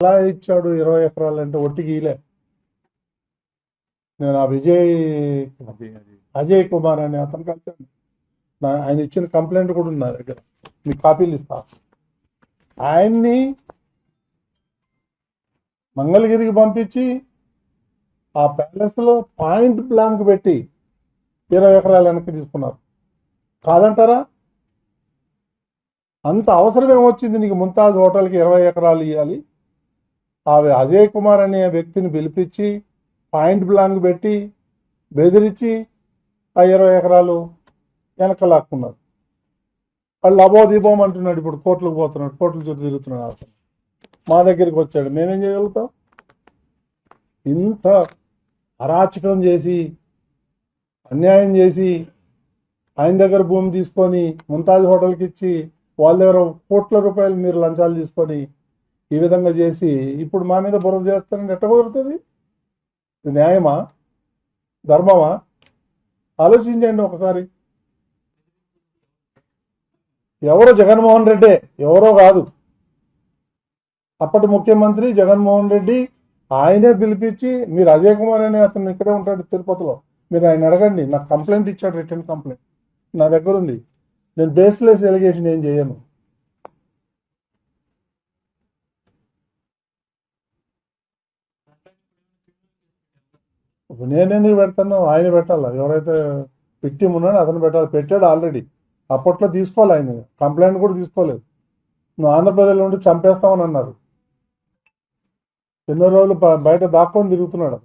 ఎలా ఇచ్చాడు ఇరవై ఎకరాలు అంటే ఒట్టికి ఇలే నేను ఆ విజయ్ అజయ్ కుమార్ అనే అతను కలిసాను ఆయన ఇచ్చిన కంప్లైంట్ కూడా ఉంది నా దగ్గర. మీకు కాపీలు ఇస్తా. ఆయన్ని మంగళగిరికి పంపించి ఆ ప్యాలెస్లో పాయింట్ బ్లాంక్ పెట్టి ఇరవై ఎకరాలు వెనక్కి తీసుకున్నారు. కాదంటారా? అంత అవసరం ఏమొచ్చింది? నీకు ముంతాజ్ హోటల్కి ఇరవై ఎకరాలు ఇవ్వాలి ఆ అజయ్ కుమార్ అనే వ్యక్తిని పిలిపించి పాయింట్ బ్లాంక్ పెట్టి బెదిరించి ఆ ఇరవై ఎకరాలు వెనక లాక్కున్నారు. వాళ్ళు అబో దీపం అంటున్నాడు ఇప్పుడు కోర్టులకు పోతున్నాడు కోర్టుల చుట్టూ తిరుగుతున్నాడు అతను. మా దగ్గరికి వచ్చాడు. మేమేం చేయగలుగుతాం? ఇంత అరాచకం చేసి అన్యాయం చేసి ఆయన దగ్గర భూమి తీసుకొని ముంతాజ్ హోటల్కి ఇచ్చి వాళ్ళ దగ్గర కోట్ల రూపాయలు మీరు లంచాలు తీసుకొని ఈ విధంగా చేసి ఇప్పుడు మా మీద బురద చేస్తానంటే ఎట్ట కుదురుతుంది? ఇది న్యాయమా? ధర్మమా? ఆలోచించండి ఒకసారి. ఎవరో జగన్మోహన్ రెడ్డే? ఎవరో కాదు. అప్పటి ముఖ్యమంత్రి జగన్మోహన్ రెడ్డి ఆయనే పిలిపించి మీరు అజయ్ కుమార్ అనే అతను ఇక్కడే ఉంటాడు తిరుపతిలో. మీరు ఆయన అడగండి నాకు కంప్లైంట్ ఇచ్చాడు రిటర్న్ కంప్లైంట్ నా దగ్గర ఉంది. నేను బేస్లెస్ ఎలిగేషన్ ఏం చేయను. నేను ఎందుకు పెడతాను? ఆయన పెట్టాలా? ఎవరైతే విక్టిమ్ ఉన్నాడో అతను పెట్టాలి? పెట్టాడు ఆల్రెడీ అప్పట్లో తీసుకోవాలి ఆయన. కంప్లైంట్ కూడా తీసుకోలేదు. నువ్వు ఆంధ్రప్రదేశ్లో ఉండి చంపేస్తామని అన్నారు. ఎన్నో రోజులు బయట దాక్కొని తిరుగుతున్నాడు.